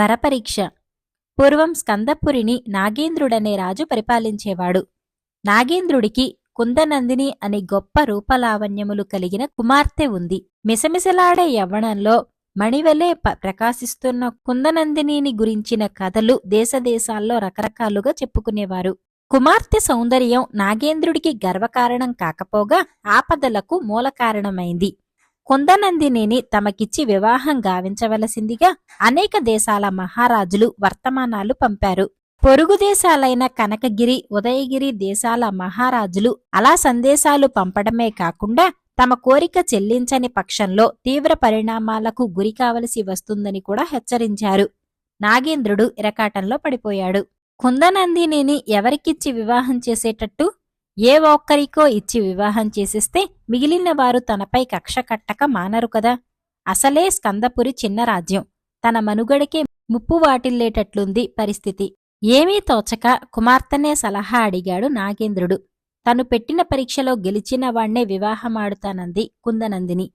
వరపరీక్ష. పూర్వం స్కందపురిని నాగేంద్రుడనే రాజు పరిపాలించేవాడు. నాగేంద్రుడికి కుందనందిని అని గొప్ప రూపలావణ్యములు కలిగిన కుమార్తె ఉంది. మిసమిసలాడే యవ్వనంలో మణివలే ప- ప్రకాశిస్తున్న కుందనందినిని గురించిన కథలు దేశదేశాల్లో రకరకాలుగా చెప్పుకునేవారు. కుమార్తె సౌందర్యం నాగేంద్రుడికి గర్వకారణం కాకపోగా ఆపదలకు మూల కారణమైంది కుందనందినిని తమకిచ్చి వివాహం గావించవలసిందిగా అనేక దేశాల మహారాజులు వర్తమానాలు పంపారు. పొరుగు దేశాలైన కనకగిరి ఉదయగిరి దేశాల మహారాజులు అలా సందేశాలు పంపడమే కాకుండా తమ కోరిక చెల్లించని పక్షంలో తీవ్ర పరిణామాలకు గురి కావలసి వస్తుందని కూడా హెచ్చరించారు. నాగేంద్రుడు ఇరకాటంలో పడిపోయాడు. కుందనందినిని ఎవరికిచ్చి వివాహం చేసేటట్టు ఏ ఒక్కరికో ఇచ్చి వివాహం చేసేస్తే మిగిలిన వారు తనపై కక్ష కట్టక మానరు కదా. అసలే స్కందపురి చిన్న రాజ్యం. తన మనుగడకే ముప్పు వాటిల్లేటట్లుంది పరిస్థితి. ఏమీ తోచక కుమార్తెనే సలహా అడిగాడు నాగేంద్రుడు. తను పెట్టిన పరీక్షలో గెలిచిన వాణ్ణే వివాహమాడుతానంది కుందనందిని.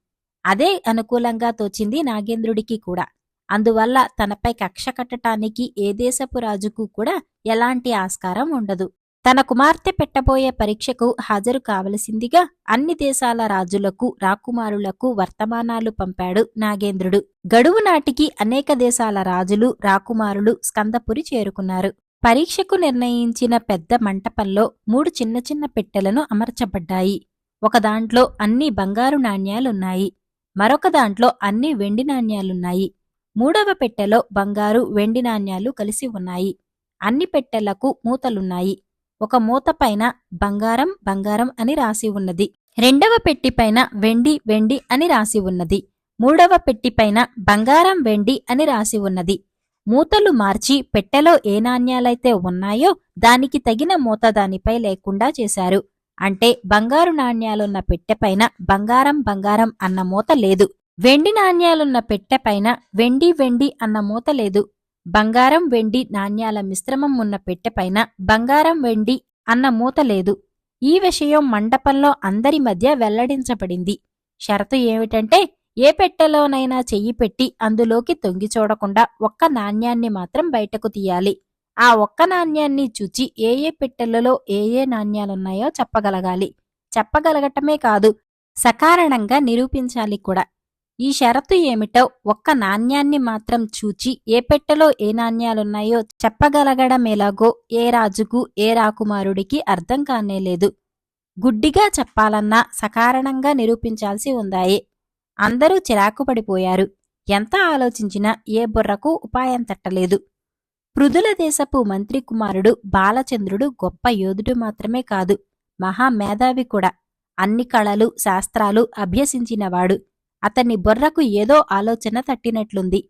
అదే అనుకూలంగా తోచింది నాగేంద్రుడికి కూడా. అందువల్ల తనపై కక్ష కట్టటానికి ఏ దేశపు రాజుకు కూడా ఎలాంటి ఆస్కారం ఉండదు. తన కుమార్తె పెట్టబోయే పరీక్షకు హాజరు కావలసిందిగా అన్ని దేశాల రాజులకు రాకుమారులకు వర్తమానాలు పంపాడు నాగేంద్రుడు. గడువు నాటికి అనేక దేశాల రాజులు రాకుమారులు స్కందపురి చేరుకున్నారు. పరీక్షకు నిర్ణయించిన పెద్ద మంటపంలో మూడు చిన్న చిన్న పెట్టెలను అమర్చబడ్డాయి. ఒక దాంట్లో అన్ని బంగారు నాణ్యాలున్నాయి. మరొక దాంట్లో అన్ని వెండి నాణ్యాలున్నాయి. మూడవ పెట్టెలో బంగారు వెండి నాణ్యాలు కలిసి ఉన్నాయి. అన్ని పెట్టెలకు మూతలున్నాయి. ఒక మూత పైన బంగారం బంగారం అని రాసి ఉన్నది. రెండవ పెట్టి పైన వెండి వెండి అని రాసి ఉన్నది. మూడవ పెట్టిపైన బంగారం వెండి అని రాసి ఉన్నది. మూతలు మార్చి పెట్టెలో ఏ నాణ్యాలైతే ఉన్నాయో దానికి తగిన మూత దానిపై లేకుండా చేశారు. అంటే బంగారు నాణ్యాలున్న పెట్టెపైన బంగారం బంగారం అన్న మూత లేదు. వెండి నాణ్యాలున్న పెట్టెపైన వెండి వెండి అన్న మూత లేదు. బంగారం వెండి నాణ్యాల మిశ్రమం ఉన్న పెట్టెపైన బంగారం వెండి అన్న మూత లేదు. ఈ విషయం మండపంలో అందరి మధ్య వెల్లడించబడింది. షరతు ఏమిటంటే ఏ పెట్టెలోనైనా చెయ్యి పెట్టి అందులోకి తొంగి చూడకుండా ఒక్క నాణ్యాన్ని మాత్రం బయటకు తీయాలి. ఆ ఒక్క నాణ్యాన్ని చూచి ఏ ఏ పెట్టెలలో ఏ ఏ నాణ్యాలున్నాయో చెప్పగలగాలి. చెప్పగలగటమే కాదు సకారణంగా నిరూపించాలి కూడా. ఈ షరతు ఏమిటో ఒక్క నాణ్యాన్ని మాత్రం చూచి ఏ పెట్టెలో ఏ నాణ్యాలున్నాయో చెప్పగలగడమేలాగో ఏ రాజుకు ఏ రాకుమారుడికి అర్థం కానేలేదు గుడ్డిగా చెప్పాలన్నా సకారణంగా నిరూపించాల్సి ఉందాయే. అందరూ చిరాకు పడిపోయారు. ఎంత ఆలోచించినా ఏ బుర్రకు ఉపాయం తట్టలేదు. పృథుల దేశపు మంత్రి కుమారుడు బాలచంద్రుడు గొప్ప యోధుడు మాత్రమే కాదు మహామేధావి కూడా. అన్ని కళలు శాస్త్రాలు అభ్యసించినవాడు. అతన్ని బొర్రకు ఏదో ఆలోచన తట్టినట్లుంది.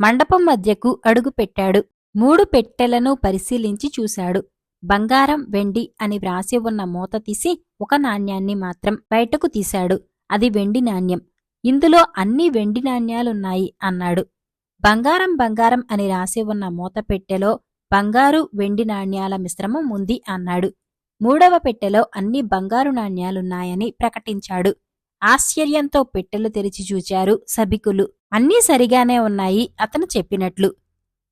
మండపం మధ్యకు అడుగుపెట్టాడు మూడు పెట్టెలను పరిశీలించి చూశాడు. బంగారం వెండి అని వ్రాసి ఉన్న మూత తీసి ఒక నాణ్యాన్ని మాత్రం బయటకు తీశాడు. అది వెండి నాణ్యం. ఇందులో అన్ని వెండి నాణ్యాలున్నాయి అన్నాడు. బంగారం బంగారం అని రాసి ఉన్న మూత పెట్టెలో బంగారు వెండి నాణ్యాల మిశ్రమం ఉంది అన్నాడు. మూడవ పెట్టెలో అన్ని బంగారు నాణ్యాలున్నాయని ప్రకటించాడు. ఆశ్చర్యంతో పెట్టెలు తెరిచి చూచారు సభికులు. అన్నీ సరిగానే ఉన్నాయి అతను చెప్పినట్లు.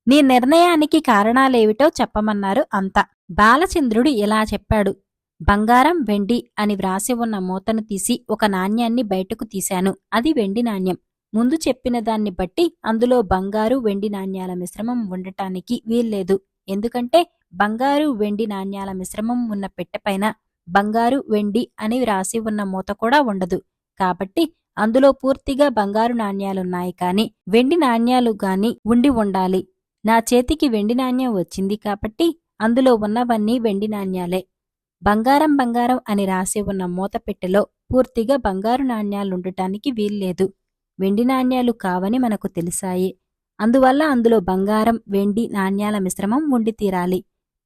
నీ నిర్ణయానికి కారణాలేమిటో చెప్పమన్నారు అంతా. బాలచంద్రుడు ఇలా చెప్పాడు. బంగారం వెండి అని వ్రాసి ఉన్న మూతను తీసి ఒక నాణ్యాన్ని బయటకు తీశాను. అది వెండి నాణ్యం. ముందు చెప్పిన దాన్ని బట్టి అందులో బంగారు వెండి నాణ్యాల మిశ్రమం ఉండటానికి వీల్లేదు. ఎందుకంటే బంగారు వెండి నాణ్యాల మిశ్రమం ఉన్న పెట్టెపైన బంగారు వెండి అని వ్రాసి ఉన్న మూత కూడా ఉండదు. కాబట్టి అందులో పూర్తిగా బంగారు నాణ్యాలున్నాయి కాని వెండి నాణ్యాలు గాని ఉండి ఉండాలి. నా చేతికి వెండి నాణ్యం వచ్చింది కాబట్టి అందులో ఉన్నవన్నీ వెండి నాణ్యాలే. బంగారం బంగారం అని రాసి ఉన్న మూతపెట్టెలో పూర్తిగా బంగారు నాణ్యాలుండటానికి వీల్లేదు. వెండి నాణ్యాలు కావని మనకు తెలిసాయి. అందువల్ల అందులో బంగారం వెండి నాణ్యాల మిశ్రమం ఉండి తీరాలి.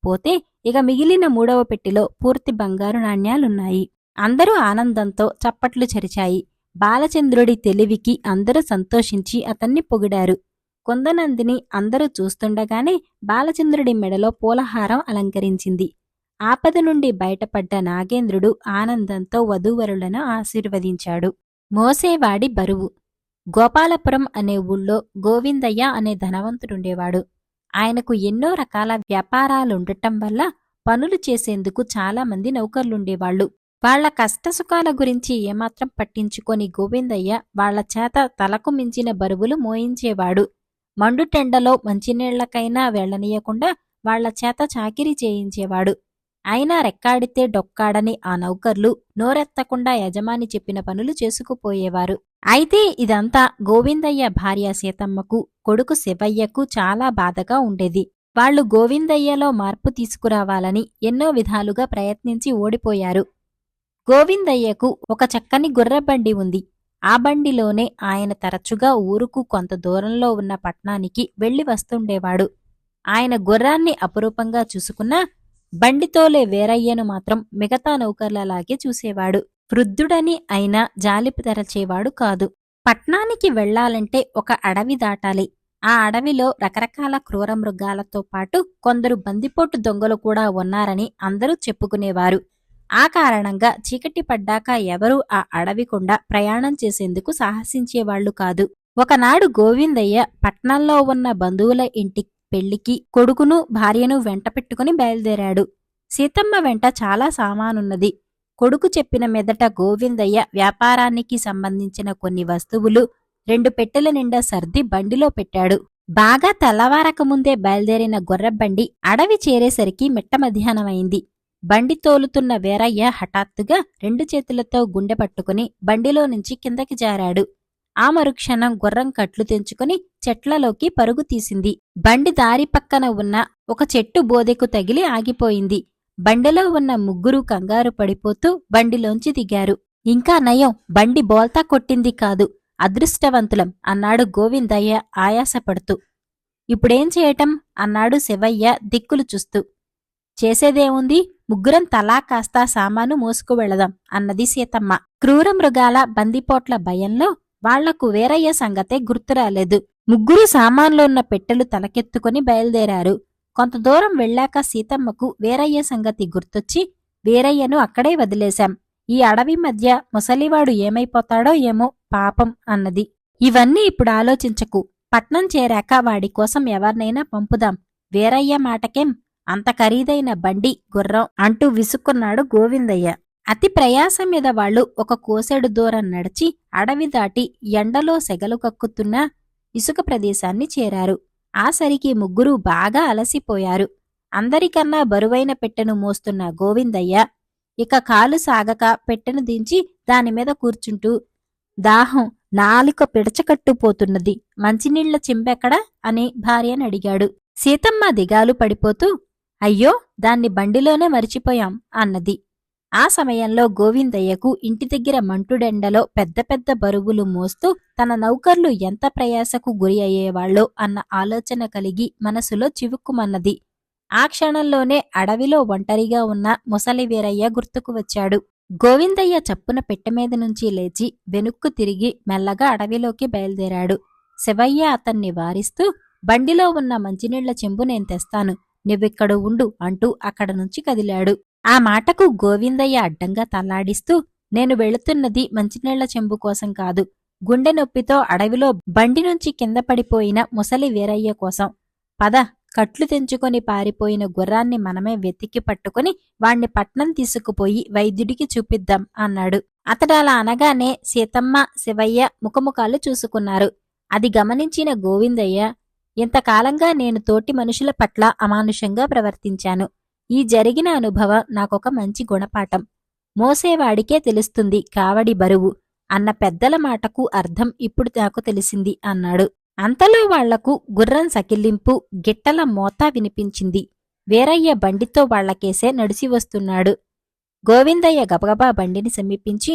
పోతే ఇక మిగిలిన మూడవ పెట్టెలో పూర్తి బంగారు నాణ్యాలున్నాయి. అందరూ ఆనందంతో చప్పట్లు చరిచాయి. బాలచంద్రుడి తెలివికి అందరూ సంతోషించి అతన్ని పొగిడారు. కొందనందిని అందరూ చూస్తుండగానే బాలచంద్రుడి మెడలో పూలహారం అలంకరించింది. ఆపద నుండి బయటపడ్డ నాగేంద్రుడు ఆనందంతో వధూవరులను ఆశీర్వదించాడు. మోసేవాడి బరువు. గోపాలపురం అనే ఊళ్ళో గోవిందయ్య అనే ధనవంతుడుండేవాడు. ఆయనకు ఎన్నో రకాల వ్యాపారాలుండటం వల్ల పనులు చేసేందుకు చాలామంది నౌకర్లుండేవాళ్ళు వాళ్ళ కష్టసుఖాల గురించి ఏమాత్రం పట్టించుకొని గోవిందయ్య వాళ్ళ చేత తలకు మించిన బరువులు మోయించేవాడు. మండుటెండలో మంచినీళ్ళకైనా వెళ్ళనీయకుండా వాళ్ళ చేత చాకిరీ చేయించేవాడు. అయినా రెక్కాడితే డొక్కాడని ఆ నౌకర్లు నోరెత్తకుండా యజమాని చెప్పిన పనులు చేసుకుపోయేవారు. అయితే ఇదంతా గోవిందయ్య భార్య సీతమ్మకు కొడుకు శివయ్యకు చాలా బాధగా ఉండేది. వాళ్ళు గోవిందయ్యలో మార్పు తీసుకురావాలని ఎన్నో విధాలుగా ప్రయత్నించి ఓడిపోయారు. గోవిందయ్యకు ఒక చక్కని గుర్రబండి ఉంది. ఆ బండిలోనే ఆయన తరచుగా ఊరుకు కొంత దూరంలో ఉన్న పట్నానికి వెళ్ళి వస్తుండేవాడు. ఆయన గుర్రాన్ని అపురూపంగా చూసుకున్నా బండితోలే వేరయ్యను మాత్రం మిగతా నౌకర్లలాగే చూసేవాడు. వృద్ధుడని అయినా జాలిపు తెరచేవాడు కాదు. పట్నానికి వెళ్ళాలంటే ఒక అడవి దాటాలి. ఆ అడవిలో రకరకాల క్రూర మృగాలతో పాటు కొందరు బందిపోటు దొంగలు కూడా ఉన్నారని అందరూ చెప్పుకునేవారు. ఆ కారణంగా చీకటి పడ్డాక ఎవరూ ఆ అడవికుండా ప్రయాణం చేసేందుకు సాహసించేవాళ్ళు కాదు. ఒకనాడు గోవిందయ్య పట్నంలో ఉన్న బంధువుల ఇంటి పెళ్ళికి కొడుకును భార్యను వెంట పెట్టుకుని బయలుదేరాడు. సీతమ్మ వెంట చాలా సామానున్నది. కొడుకు చెప్పిన మెదట గోవిందయ్య వ్యాపారానికి సంబంధించిన కొన్ని వస్తువులు రెండు పెట్టెల నిండా సర్ది బండిలో పెట్టాడు. బాగా తెల్లవారకముందే బయలుదేరిన గొర్రబండి అడవి చేరేసరికి మిట్ట మధ్యాహ్నమైంది. బండి తోలుతున్న వీరయ్య హఠాత్తుగా రెండు చేతులతో గుండె పట్టుకుని బండిలో నుంచి కిందకి జారాడు. ఆ మరుక్షణం గుర్రం కట్లు తెంచుకుని చెట్లలోకి పరుగు తీసింది. బండి దారి పక్కన ఉన్న ఒక చెట్టు బోదెకు తగిలి ఆగిపోయింది. బండిలో ఉన్న ముగ్గురు కంగారు పడిపోతూ బండిలోంచి దిగారు. ఇంకా నయం బండి బోల్తా కొట్టింది కాదు అదృష్టవంతులం అన్నాడు గోవిందయ్య ఆయాసపడుతూ. ఇప్పుడేం చేయటం? అన్నాడు శివయ్య దిక్కులు చూస్తూ. చేసేదేముంది? ముగ్గురం తలా కాస్త సామాను మోసుకు వెళదాం అన్నది సీతమ్మ. క్రూర మృగాల బందిపోట్ల భయంలో వాళ్ళకు వేరయ్య సంగతే గుర్తురాలేదు. ముగ్గురు సామాన్లున్న పెట్టెలు తలకెత్తుకుని బయలుదేరారు. కొంత దూరం వెళ్ళాక సీతమ్మకు వేరయ్య సంగతి గుర్తొచ్చి వేరయ్యను అక్కడే వదిలేశాం. ఈ అడవి మధ్య ముసలివాడు ఏమైపోతాడో ఏమో పాపం అన్నది. ఇవన్నీ ఇప్పుడు ఆలోచించకు. పట్నం చేరాక వాడి కోసం ఎవరినైనా పంపుదాం. వేరయ్య మాటకేం అంత ఖరీదైన బండి గుర్రం అంటూ విసుక్కున్నాడు గోవిందయ్య. అతి ప్రయాసం మీద వాళ్ళు ఒక కోసెడు దూరం నడిచి అడవి దాటి ఎండలో సెగలు కక్కుతున్న ఇసుక ప్రదేశాన్ని చేరారు. ఆ సరికి ముగ్గురు బాగా అలసిపోయారు. అందరికన్నా బరువైన పెట్టెను మోస్తున్న గోవిందయ్య ఇక కాలు సాగక పెట్టెను దించి దానిమీద కూర్చుంటూ దాహం నాలుక పిడచకట్టుపోతున్నది మంచినీళ్ళ చింపెక్కడా అని భార్యను అడిగాడు. సీతమ్మ దిగాలు పడిపోతూ అయ్యో దాన్ని బండిలోనే మరిచిపోయాం అన్నది. ఆ సమయంలో గోవిందయ్యకు ఇంటి దగ్గర మంటుడెండలో పెద్ద పెద్ద బరువులు మోస్తూ తన నౌకర్లు ఎంత ప్రయాసకు గురి అయ్యేవాళ్ళో అన్న ఆలోచన కలిగి మనసులో చివుక్కుమన్నది. ఆ క్షణంలోనే అడవిలో ఒంటరిగా ఉన్న ముసలి వీరయ్య గుర్తుకు వచ్చాడు. గోవిందయ్య చప్పున పెట్టెమీద నుంచి లేచి వెనుక్కు తిరిగి మెల్లగా అడవిలోకి బయలుదేరాడు. శివయ్య అతన్ని వారిస్తూ బండిలో ఉన్న మంచినీళ్ళ చెంబు నేను తెస్తాను. నువ్విక్కడ ఉండు అంటూ అక్కడ నుంచి కదిలాడు. ఆ మాటకు గోవిందయ్య అడ్డంగా తల్లాడిస్తూ నేను వెళుతున్నది మంచినీళ్ళ చెంబు కోసం కాదు. గుండె నొప్పితో అడవిలో బండి నుంచి కింద పడిపోయిన ముసలి వీరయ్య కోసం. పద కట్లు తెంచుకొని పారిపోయిన గుర్రాన్ని మనమే వెతికి పట్టుకుని వాణ్ణి పట్నం తీసుకుపోయి వైద్యుడికి చూపిద్దాం అన్నాడు. అతడలా అనగానే సీతమ్మ శివయ్య ముఖముఖాలు చూసుకున్నారు. అది గమనించిన గోవిందయ్య ఇంతకాలంగా నేను తోటి మనుషుల పట్ల అమానుషంగా ప్రవర్తించాను? ఈ జరిగిన అనుభవం నాకొక మంచి గుణపాఠం. మోసేవాడికే తెలుస్తుంది కావడి బరువు. అన్న పెద్దల మాటకు అర్థం ఇప్పుడు నాకు తెలిసింది అన్నాడు. అంతలో వాళ్ళకు గుర్రం సకిల్లింపు గిట్టల మోత వినిపించింది. వీరయ్య బండితో వాళ్ళకేసే నడిచి వస్తున్నాడు గోవిందయ్య గబగబా బండిని సమీపించి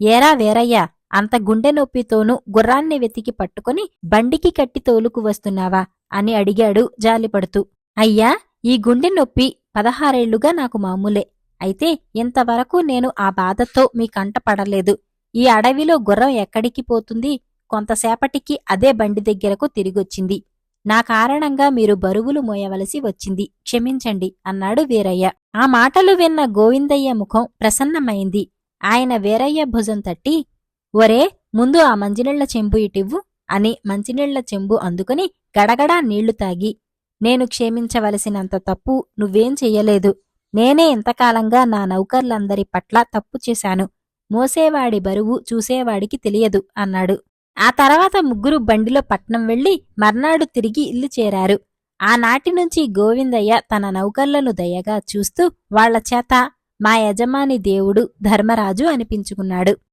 ఏరా వీరయ్య అంత గుండె నొప్పితోనూ గుర్రాన్ని వెతికి పట్టుకుని బండికి కట్టి తోలుకు వస్తున్నావా? అని అడిగాడు జాలిపడుతూ. అయ్యా ఈ గుండె నొప్పి పదహారేళ్ళుగా నాకు మామూలే. అయితే ఇంతవరకు నేను ఆ బాధతో మీ కంట పడలేదు. ఈ అడవిలో గుర్రం ఎక్కడికి పోతుంది? కొంతసేపటికి అదే బండి దగ్గరకు తిరిగొచ్చింది. నా కారణంగా మీరు బరువులు మోయవలసి వచ్చింది. క్షమించండి అన్నాడు వీరయ్య. ఆ మాటలు విన్న గోవిందయ్య ముఖం ప్రసన్నమైంది. ఆయన వీరయ్య భుజం తట్టి ఒరే ముందు ఆ మంచినీళ్ళ చెంబు ఇటివ్వు అని మంచినీళ్ళ చెంబు అందుకుని గడగడా నీళ్ళు తాగి నేను క్షేమించవలసినంత తప్పు నువ్వేం చెయ్యలేదు. నేనే ఇంతకాలంగా నా నౌకర్లందరి పట్ల తప్పు చేశాను. మోసేవాడి బరువు చూసేవాడికి తెలియదు అన్నాడు. ఆ తర్వాత ముగ్గురు బండిలో పట్నం వెళ్ళి మర్నాడు తిరిగి ఇల్లు చేరారు. ఆనాటి నుంచి గోవిందయ్య తన నౌకర్లను దయగా చూస్తూ వాళ్ళ చేత మా యజమాని దేవుడు ధర్మరాజు అనిపించుకున్నాడు.